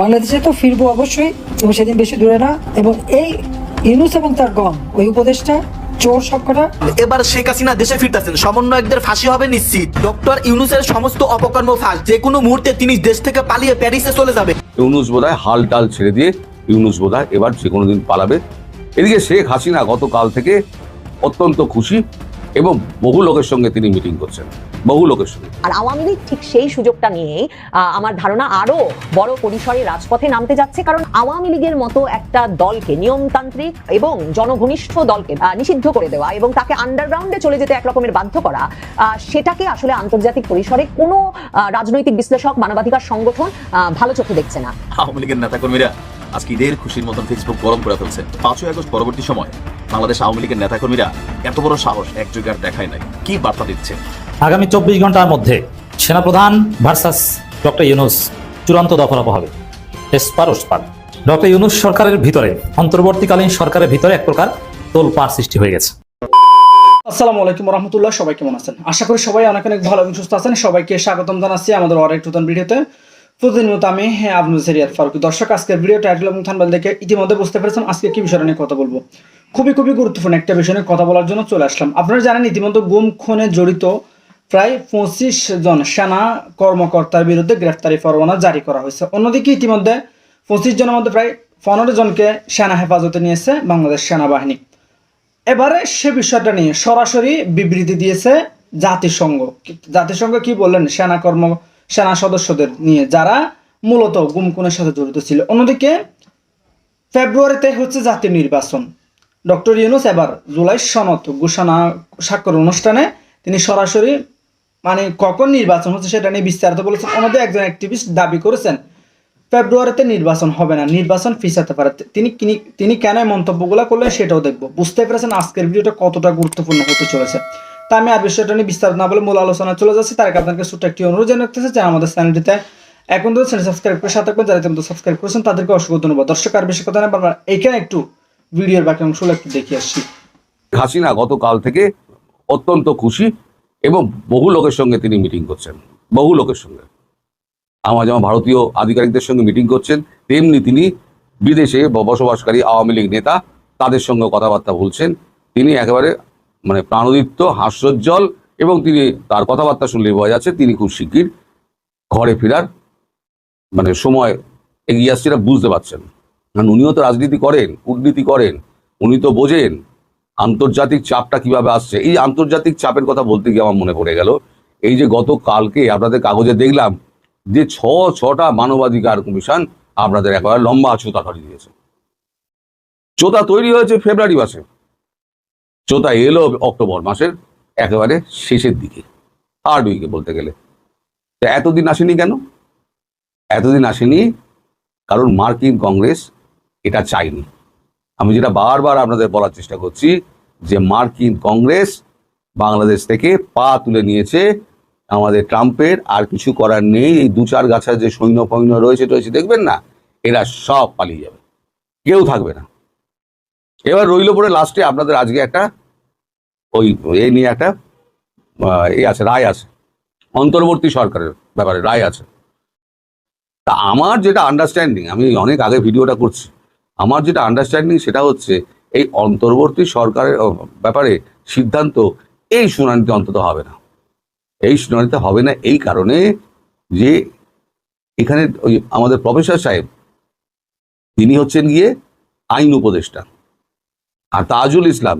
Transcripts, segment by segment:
বাংলাদেশে তো ফিরবো অবশ্যই এবং সেদিন বেশি দূরে না। এবং এই ইউনুস এবং তার গম ওই উপদেশটা চোর সবকটা। এবার শেখ হাসিনা দেশে ফিরতেছেন। সমন্বয়কদের ফাঁসি হবে নিশ্চিত। ডক্টর ইউনুসের সমস্ত অপকর্ম ফাঁস। যে কোনো মুহূর্তে তিনি দেশ থেকে পালিয়ে প্যারিসে চলে যাবে। ইউনুস বোধহয় হাল টাল ছেড়ে দিয়ে ইউনুস বোধহয় এবার যে কোনো দিন পালাবে। এদিকে শেখ হাসিনা গতকাল থেকে অত্যন্ত খুশি এবং বহু লোকের সঙ্গে তিনি মিটিং করছেন। বহু লোকের সঙ্গে আর আওয়ামী লীগ ঠিক সেই সুযোগটা নিয়েই আমার ধারণা আরও বড় পরিসরে রাজপথে নামতে যাচ্ছে কারণ আওয়ামী লীগের মতো একটা দলকে নিয়মতান্ত্রিক এবং জনঘনিষ্ঠ দলকে নিষিদ্ধ করে দেওয়া এবং তাকে আন্ডারগ্রাউন্ডে চলে যেতে এক রকমের বাধ্য করা সেটাকে আসলে আন্তর্জাতিক পরিসরে কোনো রাজনৈতিক বিশ্লেষক মানবাধিকার সংগঠন ভালো চোখে দেখছে না। আওয়ামী লীগের নেতাকর্মীরা আজকে ঈদের খুশির মতন ফেসবুক গরম করে ফেলছে। পাঁচই আগস্ট পরবর্তী সময় বাংলাদেশ আওয়ামী লীগের নেতাকর্মীরা এত বড় সাহস একযোগে আর দেখায় নাই। কি বার্তা দিচ্ছে? আগামী চব্বিশ ঘণ্টার মধ্যে সেনাপ্রধান ভার্সাস ডক্টর ইউনুস চূড়ান্ত দফারফ হবে এসপার ওসপার ডক্টর ইউনুস সরকারের ভিতরে অন্তর্বর্তীকালীন সরকারের ভিতরে এক প্রকার তোলপাড় সৃষ্টি হয়ে গেছে। আসসালামু আলাইকুম রহমতুল্লাহ সবাই কেমন আছেন? আশা করি সবাই অনেক অনেক ভালো এবং সুস্থ আছেন। সবাইকে স্বাগতম জানাচ্ছি আমাদের আরেক নতুন ভিডিওতে। প্রতিনিয়ত আমি হ্যাঁ, আব্দুল সেরিয়াত ফারুক। দর্শক আজকের ভিডিও টাইটেল এবং থানবাল দেখে ইতিমধ্যে বুঝতে পেরেছেন আজকে কি বিষয় নিয়ে কথা বলব। খুবই খুবই গুরুত্বপূর্ণ একটা বিষয় নিয়ে কথা বলার জন্য চলে আসলাম। আপনারা জানেন ইতিমধ্যে গুম খুনে জড়িত প্রায় পঁচিশ জন সেনা কর্মকর্তার বিরুদ্ধে গ্রেফতারি পরোয়ানা জারি করা হয়েছে। অন্যদিকে ইতিমধ্যে পঁচিশ জনের মধ্যে প্রায় পনেরো জনকে সেনা হেফাজতে নিয়েছে বাংলাদেশ সেনাবাহিনী। এবারে সে বিষয়টা নিয়ে সরাসরি বিবৃতি দিয়েছে জাতিসংঘ। জাতিসংঘ কি বললেন? সেনা কর্ম, সেনা সদস্যদের নিয়ে যারা মূলত গুমকুনের সাথে জড়িত ছিল। অন্যদিকে ফেব্রুয়ারিতে হচ্ছে জাতীয় নির্বাচন। ডক্টর ইউনুস এবার জুলাই সনদ ঘোষণা, স্বাক্ষর অনুষ্ঠানে তিনি সরাসরি মানে কখন নির্বাচন হচ্ছে সেটা নিয়ে বিস্তারিত বলেছেন। অন্যদের একজন অ্যাক্টিভিস্ট দাবি করেছেন, ফেব্রুয়ারিতে নির্বাচন হবে না, নির্বাচন ফিসাতে পারে। তিনি তিনি কেন মন্তব্যগুলো করলেন সেটাও দেখব। বুঝতে পেরেছেন আজকের ভিডিওটা কতটা গুরুত্বপূর্ণ হতে চলেছে। তা আমি আর বিষয়টা নিয়ে বিস্তারিত না বলে মূল আলোচনা চলে যাচ্ছি। তার আপনাকে ছোট্ট একটি অনুরোধ জানাতেছে যে আমাদের চ্যানেলটিতে এখন তো চ্যানেল সাবস্ক্রাইব করে সাথে থাকবেন। যারা ইতিমধ্যে সাবস্ক্রাইব করেছেন, তাদেরকে অসংখ্য ধন্যবাদ। দর্শক, আর বেশি কথা না এইখানে একটু ভিডিওর বাকি অংশগুলো একটু দেখে আসছি হাসিনা গতকাল থেকে অত্যন্ত খুশি। এবং বহু লোকের সঙ্গে তিনি মিটিং করছেন, বহু লোকের সঙ্গে। আমার যেমন ভারতীয় আধিকারিকদের সঙ্গে মিটিং করছেন, তেমনি তিনি বিদেশে বসবাসকারী আওয়ামী লীগ নেতা, তাদের সঙ্গে কথাবার্তা বলছেন। তিনি একেবারে মানে প্রাণোদিত্য, হাস্যোজ্জ্বল এবং তিনি তার কথাবার্তা শুনলে বোঝা যাচ্ছে তিনি খুব শিগগির ঘরে ফেরার মানে সময় এগিয়ে আসছে বুঝতে পারছেন। কারণ উনিও তো রাজনীতি করেন, কূটনীতি করেন, উনি তো বোঝেন আন্তর্জাতিক চাপটা কীভাবে আসছে? এই আন্তর্জাতিক চাপের কথা বলতে গিয়ে আমার মনে পড়ে গেল, এই যে গত কালকে আপনাদের কাগজে দেখলাম যে ছ, ছটা মানবাধিকার কমিশন আপনাদের একেবারে লম্বা চোতা ধরিয়ে দিয়েছে। চোতা তৈরি হয়েছে ফেব্রুয়ারি মাসে। চোতা এলো অক্টোবর মাসের একেবারে শেষের দিকে থার্ড উইকে বলতে গেলে। তা এতদিন আসেনি কেন? এতদিন আসেনি কারণ মার্কিন কংগ্রেস এটা চাইনি আমি যেটা বারবার আপনাদের বলার চেষ্টা করছি যে মার্কিন কংগ্রেস বাংলাদেশ থেকে পা তুলে নিয়েছে আমাদের ট্রাম্পের, আর কিছু করার নেই। এই দু চার গাছা যে সৈন্য ফৈন্য রয়েছে রয়েছে দেখবেন না, এরা সব পালিয়ে যাবে। কেউ থাকবে না। এবার রইল পরে লাস্টে আপনাদের আজকে একটা ওই এ নিয়ে একটা এ আছে, রায় আছে। অন্তর্বর্তী সরকারের ব্যাপারে রায় আছে। তা আমার যেটা আন্ডারস্ট্যান্ডিং আমি অনেক আগে ভিডিওটা করছি। আমার যেটা আন্ডারস্ট্যান্ডিং সেটা হচ্ছে এই অন্তর্বর্তী সরকারের ব্যাপারে সিদ্ধান্ত, এই শুনানিতে অন্তত হবে না। এই শুনানিতে হবে না এই কারণে যে এখানে ওই আমাদের প্রফেসর সাহেব, তিনি হচ্ছেন গিয়ে আইন উপদেষ্টা। আর তাজুল ইসলাম,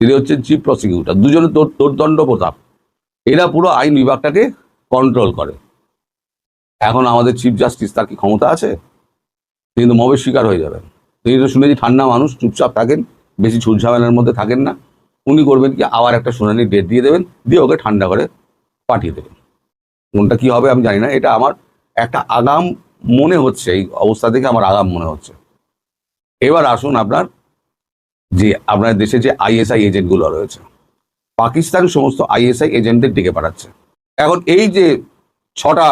তিনি হচ্ছেন চিফ প্রসিকিউটর। দুজনে তোরদণ্ড প্রতাপ। এরা পুরো আইন বিভাগটাকে কন্ট্রোল করে। এখন আমাদের চিফ জাস্টিস তার কি ক্ষমতা আছে? তিনি তো মবের শিকার হয়ে যাবেন। তিনি তো শুনেছি ঠান্ডা মানুষ, চুপচাপ থাকেন, বেশি ছুট ঝামেলার মধ্যে থাকেন না। উনি করবেন কি, আবার একটা শুনানির ডেট দিয়ে দেবেন, দিয়ে ওকে ঠান্ডা করে পাঠিয়ে দেবেন। কোনটা কি হবে আমি জানি না, এটা আমার একটা আগাম মনে হচ্ছে, এই অবস্থা থেকে আমার আগাম মনে হচ্ছে। এবার আসুন আপনার, যে আপনার দেশে যে আইএসআই এজেন্টগুলো রয়েছে, পাকিস্তান সমস্ত আইএসআই এজেন্টদের ডেকে পাঠাচ্ছে। এখন এই যে ছটা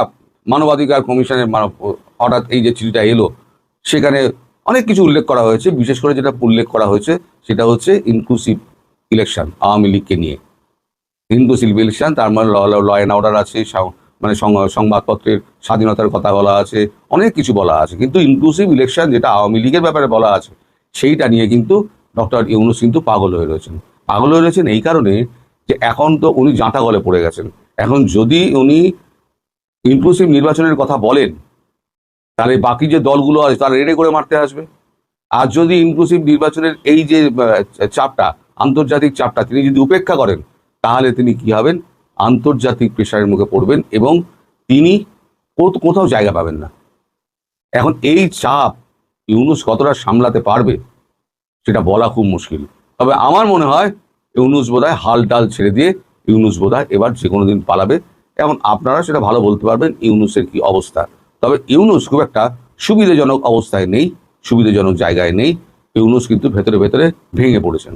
মানবাধিকার কমিশনের মানব হঠাৎ এই যে চিঠিটা এলো, সেখানে অনেক কিছু উল্লেখ করা হয়েছে, বিশেষ করে যেটা উল্লেখ করা হয়েছে সেটা হচ্ছে ইনক্লুসিভ ইলেকশন আওয়ামী লীগকে নিয়ে। ইনক্লুসিভ ইলেকশন তার মানে ল অ্যান্ড অর্ডার আছে মানে সংবাদপত্রের স্বাধীনতার কথা বলা আছে, অনেক কিছু বলা আছে। কিন্তু ইনক্লুসিভ ইলেকশন যেটা আওয়ামী লীগের ব্যাপারে বলা আছে, সেইটা নিয়ে কিন্তু ডক্টর ইউনুস কিন্তু পাগল হয়ে রয়েছেন। পাগল হয়ে রয়েছেন এই কারণে যে এখন তো উনি জাঁতা গলে পড়ে গেছেন। এখন যদি উনি ইনক্লুসিভ নির্বাচনের কথা বলেন তাহলে বাকি যে দলগুলো আছে তারা রেডে করে মারতে আসবে। আর যদি ইনক্লুসিভ নির্বাচনের এই যে চাপটা, আন্তর্জাতিক চাপটা তিনি যদি উপেক্ষা করেন, তাহলে তিনি কি হবেন? আন্তর্জাতিক প্রেশারের মুখে পড়বেন এবং তিনি কোথ- কোথাও জায়গা পাবেন না। এখন এই চাপ ইউনুস কতটা সামলাতে পারবে, সেটা বলা খুব মুশকিল। তবে আমার মনে হয়, ইউনুস বোধহয় হাল ডাল ছেড়ে দিয়ে ইউনুস বোধহয় এবার যে কোনো দিন পালাবে। এবং আপনারা সেটা ভালো বলতে পারবেন, ইউনুসের কি অবস্থা। তবে ইউনুস খুব একটা সুবিধাজনক অবস্থায় নেই, সুবিধাজনক জায়গায় নেই। ইউনুস কিন্তু ভেতরে ভেতরে ভেঙে পড়েছেন।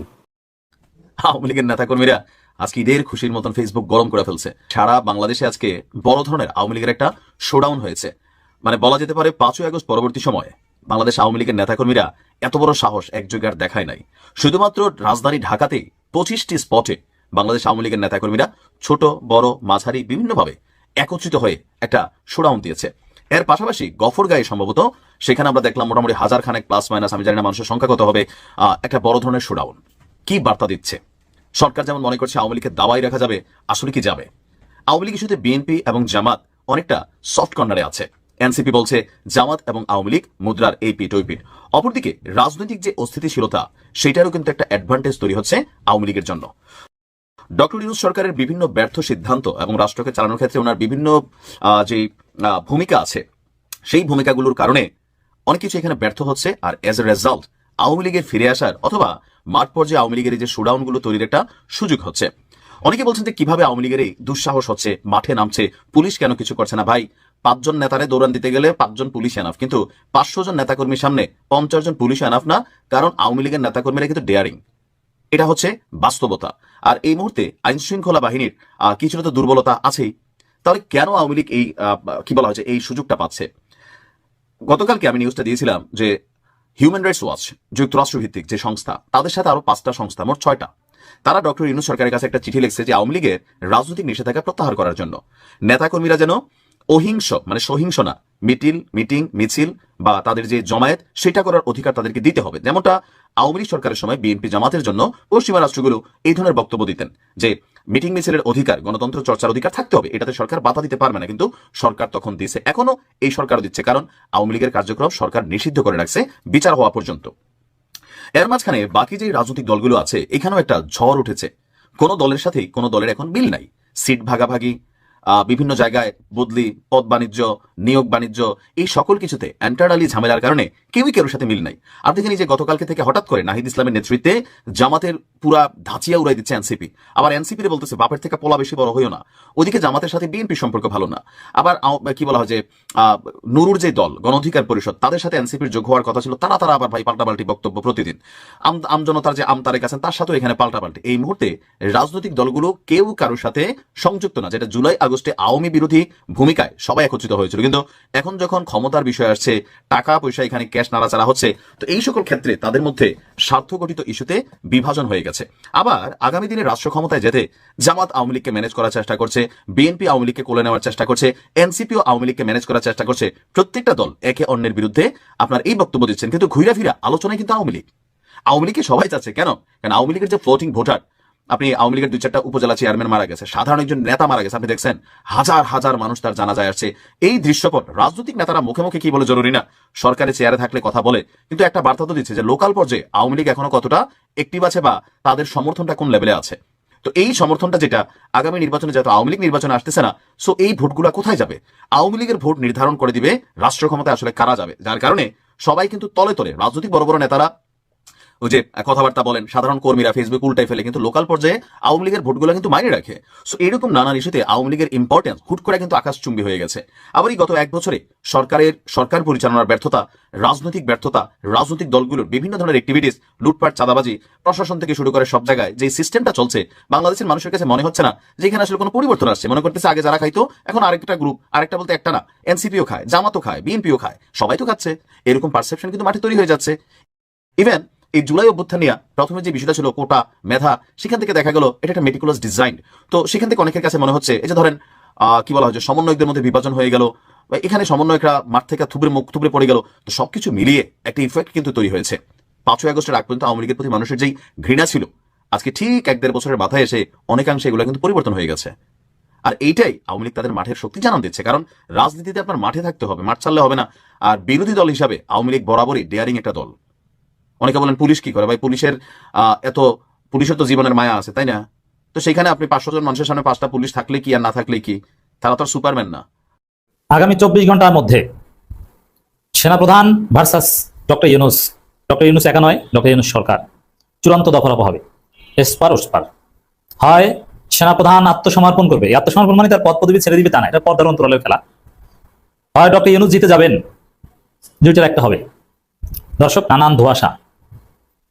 আওয়ামী লীগের নেতাকর্মীরা আজকে ঈদের খুশির মতন ফেসবুক গরম করে ফেলছে। সারা বাংলাদেশে আজকে বড় ধরনের আওয়ামী লীগের একটা শোডাউন হয়েছে। মানে বলা যেতে পারে পাঁচই আগস্ট পরবর্তী সময়ে বাংলাদেশ আওয়ামী লীগের নেতাকর্মীরা এত বড় সাহস একযোগে আর দেখায় নাই। শুধুমাত্র রাজধানী ঢাকাতেই পঁচিশটি স্পটে বাংলাদেশ আওয়ামী লীগের নেতাকর্মীরা ছোট, বড়, মাঝারি, বিভিন্নভাবে একত্রিত হয়ে একটা শোডাউন দিয়েছে। এর পাশাপাশি গফরগাঁয়ে সম্ভবত সেখানে আমরা দেখলাম মোটামুটি হাজার খানেক প্লাস মাইনাস আমি জানি না মানুষের সংখ্যা কত হবে একটা বড় ধরনের শোডাউন কি বার্তা দিচ্ছে? সরকার যেমন মনে করছে আওয়ামী লীগকে দাবাই রাখা যাবে, আসলে কি যাবে? আওয়ামী লীগ ইস্যুতে বিএনপি এবং জামাত অনেকটা সফট কর্নারে আছে। এনসিপি বলছে, জামাত এবং আওয়ামী লীগ মুদ্রার এই পিট ওই পিট অপরদিকে, রাজনৈতিক যে অস্থিতিশীলতা, সেটারও কিন্তু একটা অ্যাডভান্টেজ তৈরি হচ্ছে আওয়ামী লীগের জন্য। ডক্টর ইউনুস সরকারের বিভিন্ন ব্যর্থ সিদ্ধান্ত এবং রাষ্ট্রকে চালানোর ক্ষেত্রে ওনার বিভিন্ন যে ভূমিকা আছে, সেই ভূমিকাগুলোর কারণে অনেক কিছু এখানে ব্যর্থ হচ্ছে। আর এজ এ রেজাল্ট আওয়ামী লীগের ফিরে আসার অথবা মাঠ পর্যায়ে আওয়ামী লীগের যে শোডাউনগুলো তৈরির একটা সুযোগ হচ্ছে। অনেকে বলছেন যে কীভাবে আওয়ামী লীগের এই দুঃসাহস হচ্ছে, মাঠে নামছে, পুলিশ কেন কিছু করছে না? ভাই, পাঁচজন নেতারে দৌড়ান দিতে গেলে পাঁচজন পুলিশ এনাফ কিন্তু পাঁচশো জন নেতাকর্মীর সামনে পঞ্চাশ জন পুলিশ এনাফ না, কারণ আওয়ামী লীগের নেতাকর্মীরা কিন্তু ডেয়ারিং এটা হচ্ছে বাস্তবতা। আর এই মুহূর্তে আইন শৃঙ্খলা বাহিনীর কিছুটা তো দুর্বলতা আছেই। তাহলে কেন আওয়ামী লীগ এই কি বলা হয়েছে এই সুযোগটা পাচ্ছে? গতকালকে আমি নিউজটা দিয়েছিলাম যে হিউম্যান রাইটস ওয়াচ যুক্তরাষ্ট্র ভিত্তিক যে সংস্থা, তাদের সাথে আরও পাঁচটা সংস্থা, মোট ছয়টা। তারা ডক্টর ইউনুস সরকারের কাছে একটা চিঠি লিখছে যে আওয়ামী লীগের রাজনৈতিক নিষেধাজ্ঞা প্রত্যাহার করার জন্য। নেতাকর্মীরা যেন অহিংস মানে সহিংস না। মিটিল, মিটিং, মিছিল বা তাদের যে জমায়েত, সেটা করার অধিকার তাদেরকে দিতে হবে। যেমনটা আওয়ামী লীগ সরকারের সময় বিএনপি জামাতের জন্য পশ্চিমা রাষ্ট্রগুলো এই ধরনের বক্তব্য দিতেন যে মিটিং, মিছিলের অধিকার, গণতন্ত্র চর্চার অধিকার থাকতে হবে। এটাতে সরকার বাধা দিতে পারবে না, কিন্তু সরকার তখন দিয়েছে। এখনও এই সরকারও দিচ্ছে, কারণ আওয়ামী লীগের কার্যক্রম সরকার নিষিদ্ধ করে রাখছে বিচার হওয়া পর্যন্ত। এর মাঝখানে বাকি যে রাজনৈতিক দলগুলো আছে, এখানেও একটা ঝড় উঠেছে। কোন দলের সাথেই কোন দলের এখন মিল নাই। সিট ভাগাভাগি বিভিন্ন জায়গায় বদলি পদ বাণিজ্য নিয়োগ বাণিজ্য এই সকল কিছুতে অ্যান্টারডালি ঝামেলার কারণে কেউই কেউর সাথে মিল নাই। আর দেখেন যে গতকালকে থেকে হঠাৎ করে নাহিদ ইসলামের নেতৃত্বে জামাতের পুরা ধাঁচিয়া উড়াই দিচ্ছে এনসিপি। আবার এনসিপি বলতেছে, বাপের থেকে পোলা বেশি বড় হইও না। ওদিকে জামাতের সাথে বিএনপি সম্পর্ক ভালো না। আবার কি বলা হয় যে নুরুর যে দল, গণ অধিকার পরিষদ, তাদের সাথে এনসিপির যোগ হওয়ার কথা ছিল। তারা তারা আবার ভাই পাল্টাপাল্টি বক্তব্য প্রতিদিন। আম আমজনতার যে আমতারেক আছেন, তার সাথেও এখানে পাল্টাপাল্টি। এই মুহূর্তে রাজনৈতিক দলগুলো কেউ কারোর সাথে সংযুক্ত না, যেটা জুলাই, আগস্টে আওয়ামী বিরোধী ভূমিকায় সবাই একত্রিত হয়েছিল। কিন্তু এখন যখন ক্ষমতার বিষয় আসছে, টাকা পয়সা এখানে নাড়াচাড়া হচ্ছে। তো এই সকল ক্ষেত্রে তাদের মধ্যে স্বার্থগঠিত ইস্যুতে বিভাজন হয়ে গেছে। আবার আগামী দিনে রাষ্ট্র ক্ষমতায় যেতে জামাত আওয়ামী লীগকে ম্যানেজ করার চেষ্টা করছে বিএনপি আওয়ামী লীগকে কোলে নেওয়ার চেষ্টা করছে এনসিপিও আওয়ামী লীগকে ম্যানেজ করার চেষ্টা করছে প্রত্যেকটা দল একে অন্যের বিরুদ্ধে। আপনার এই বক্তব্য দিচ্ছেন, কিন্তু ঘুরা ফিরা আলোচনায় কিন্তু আওয়ামী লীগ। আওয়ামী লীগকে সবাই চাচ্ছে, কেন? কারণ আওয়ামী লীগের যে ফ্লোটিং ভোটার আপনি আওয়ামী লীগের দুই চারটা উপজেলা চেয়ারম্যান মারা গেছে, সাধারণ একজন নেতা মারা গেছে। আপনি দেখছেন হাজার হাজার মানুষ তার জানা যায় আসছে। এই দৃশ্যপট, রাজনৈতিক নেতারা মুখে মুখে কি বলে জরুরি না? সরকারি চেয়ারে থাকলে কথা বলে। কিন্তু একটা বার্তা তো দিচ্ছে যে লোকাল পর্যায়ে আওয়ামী লীগ এখনও কতটা একটিভ আছে বা তাদের সমর্থনটা কোন লেভেলে আছে? তো এই সমর্থনটা যেটা, আগামী নির্বাচনে যেহেতু আওয়ামী লীগ নির্বাচনে আসতেছে না সো এই ভোটগুলো কোথায় যাবে? আওয়ামী লীগের ভোট নির্ধারণ করে দিবে রাষ্ট্র ক্ষমতায় আসলে কারা যাবে? যার কারণে সবাই কিন্তু তলে তলে, রাজনৈতিক বড় বড় নেতারা যে কথাবার্তা বলেন, সাধারণ কর্মীরা ফেসবুক উল্টাই ফেলে, কিন্তু লোকাল পর্যায়ে আওয়ামী লীগের ভোটগুলো কিন্তু মাইনে রাখে। সো এরকম নানান ইস্যুতে আওয়ামী লীগের ইম্পর্টেন্স হুট করে কিন্তু আকাশচুম্বী হয়ে গেছে। আবার এই গত এক বছরে সরকারের, সরকার পরিচালনার ব্যর্থতা, রাজনৈতিক ব্যর্থতা, রাজনৈতিক দলগুলোর বিভিন্ন ধরনের অ্যাক্টিভিটিস লুটপাট, চাঁদাবাজি, প্রশাসন থেকে শুরু করে সব জায়গায় যে সিস্টেমটা চলছে, বাংলাদেশের মানুষের কাছে মনে হচ্ছে না যে এখানে আসলে কোনো পরিবর্তন আসছে। মনে করতেছে আগে যারা খাইতো, এখন আরেকটা গ্রুপ আরেকটা বলতে একটা না, এনসিপিও খায়, জামাতও খায়, বিএনপিও খায়, সবাই তো খাচ্ছে। এরকম পারসেপশন কিন্তু মাঠে তৈরি হয়ে যাচ্ছে। ইভেন এই জুলাই অভ্যুত্থান নিয়ে প্রথমে যে বিষয়টা ছিল কোটা, মেধা, সেখান থেকে দেখা গেল এটা একটা মেটিকুলাস ডিজাইন তো সেখান থেকে অনেকের কাছে মনে হচ্ছে, এই যে ধরেন কি বলা হয় সমন্বয়কদের মধ্যে বিভাজন হয়ে গেল এখানে সমন্বয়করা মাঠ থেকে থুবড়ে মুখ, থুবড়ে পড়ে গেল, তো সবকিছু মিলিয়ে একটা ইফেক্ট কিন্তু তৈরি হয়েছে। পাঁচই আগস্টের আগ পর্যন্ত আওয়ামী লীগের প্রতি মানুষের যেই ঘৃণা ছিল, আজকে ঠিক এক দেড় বছরের মাথায় এসে অনেকাংশে এগুলো কিন্তু পরিবর্তন হয়ে গেছে। আর এইটাই আওয়ামী লীগ তাদের মাঠের শক্তি জানান দিচ্ছে, কারণ রাজনীতিতে আপনার মাঠে থাকতে হবে, মাঠ ছাড়লে হবে না। আর বিরোধী দল হিসাবে আওয়ামী লীগ বরাবরই ডেয়ারিং একটা দল। অনেকে বলেন পুলিশ কি করে? ভাই, পুলিশের এত, পুলিশের তো জীবনের মায়া আছে, তাই না? তো সেখানে আপনি পাঁচশো জন মানুষের সামনে পাঁচটা পুলিশ থাকলে কি আর না থাকলে কি? তারা তো সুপারম্যান না। আগামী চব্বিশ ঘণ্টার মধ্যে সেনাপ্রধান versus doctor Yunus doctor Yunus একা নয়, ডক্টর ইউনুস সরকার। চূড়ান্ত দফারফা হবে। এসপার, ওসপার। হয় সেনাপ্রধান আত্মসমর্পণ করবে। আত্মসমর্পণ মানে তার পদ পদবি ছেড়ে দিবে তা না, এটা পর্দার অন্তরালের খেলা হয় ডক্টর ইউনুস জিতে যাবেন। দুইটার একটা হবে। দর্শক, নানান ধোয়াশা।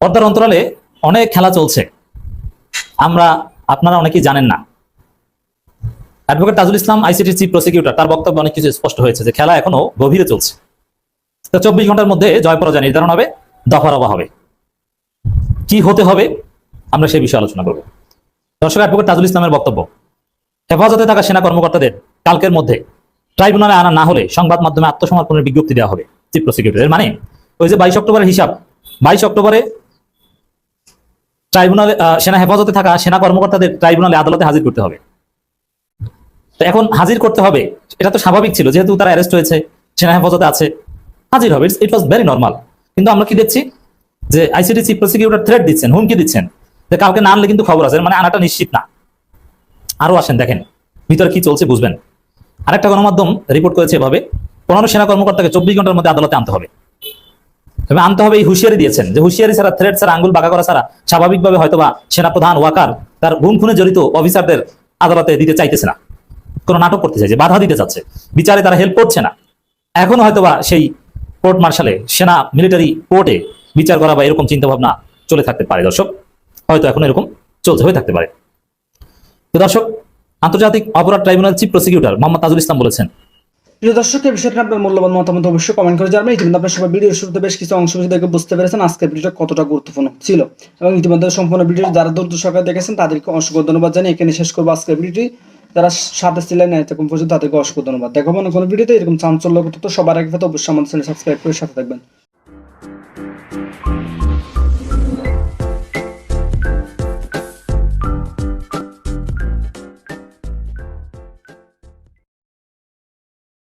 পর্দার অন্তরালে অনেক খেলা চলছে। আমরা, আপনারা অনেকেই জানেন না। Advocate Tajul Islam ICT chief prosecutor তার বক্তব্য অনেক কিছু স্পষ্ট হয়েছে যে খেলা এখনও গভীরে চলছে। তো চব্বিশ ঘণ্টার মধ্যে জয় পরাজয় নির্ধারণ হবে দফারফা হবে। কি হতে হবে, আমরা সেই বিষয়ে আলোচনা করব। দর্শক অ্যাডভোকেট তাজুল ইসলামের বক্তব্য, হেফাজতে থাকা সেনা কর্মকর্তাদের কালকের মধ্যে ট্রাইব্যুনালে আনা না হলে সংবাদ মাধ্যমে আত্মসমর্পণের বিজ্ঞপ্তি দেওয়া হবে চিফ প্রসিকিউটর এর মানে ওই যে বাইশ অক্টোবরের হিসাব, বাইশ অক্টোবরে ট্রাইব্যুনালে সেনা হেফাজতে থাকা সেনা কর্মকর্তাদের ট্রাইব্যুনালে আদালতে হাজির করতে হবে। তো এখন হাজির করতে হবে, এটা তো স্বাভাবিক ছিল, যেহেতু তারা অ্যারেস্ট হয়েছে, সেনা হেফাজতে আছে, হাজির হবে ইট ওয়াজ ভেরি নর্মাল কিন্তু আমরা কি দেখছি? যে আইসিটি চিফ প্রসিকিউটর থ্রেট দিচ্ছেন, হুমকি দিচ্ছেন, যে কাউকে না আনলে কিন্তু খবর আছে মানে আনাটা নিশ্চিত না। আরও আসেন, দেখেন, ভিতরে কি চলছে বুঝবেন। আরেকটা গণমাধ্যম রিপোর্ট করেছে এভাবে, পনেরো সেনা কর্মকর্তাকে চব্বিশ ঘণ্টার মধ্যে আদালতে আনতে হবে। তবে আনতে হবে এই হুঁশিয়ারি দিয়েছেন যে হুঁশিয়ারি ছাড়া থ্রেট ছাড়া, আঙ্গুল বাঁকা করা ছাড়া স্বাভাবিকভাবে হয়তোবা সেনাপ্রধান ওয়াকার তার গুম খুনে জড়িত অফিসারদের আদালতে দিতে চাইতেছে না। কোনো নাটক করতে চাইছে, বাধা দিতে চাচ্ছে। বিচারে তারা হেল্প করছে না। এখনও হয়তোবা সেই কোর্ট মার্শালে সেনা মিলিটারি কোর্টে বিচার করা বা এরকম চিন্তা ভাবনা চলে থাকতে পারে দর্শক। হয়তো এখন এরকম চলতে হয়ে থাকতে পারে। তো দর্শক, আন্তর্জাতিক অপরাধ tribunal chief prosecutor Mohammad Tajul Islam বলেছেন প্রিয় দর্শক, এই বিষয়টা আপনার মূল্যবান মতামত অবশ্যই কমেন্ট করে জানাবেন। ইতিমধ্যে আপনার সবাই ভিডিওর শুরুতে বেশ কিছু অংশ দেখে বুঝতে পেরেছেন আজকের ভিডিওটা কতটা গুরুত্বপূর্ণ ছিল। এবং ইতিমধ্যে সম্পূর্ণ ভিডিও যারা দূর সরকার দেখেছেন, তাদেরকে অসংখ্য ধন্যবাদ জানিয়ে এখানে শেষ করব আজকের ভিডিওটি যারা সাথে ছিলেন এরকম পর্যন্ত তাদেরকে অসংখ্য ধন্যবাদ। দেখো কোনো ভিডিওতে এরকম চাঞ্চল্য তো সবার পেতে অবশ্যই আমাদের চ্যানেল সাবস্ক্রাইব করে সাথে থাকবেন।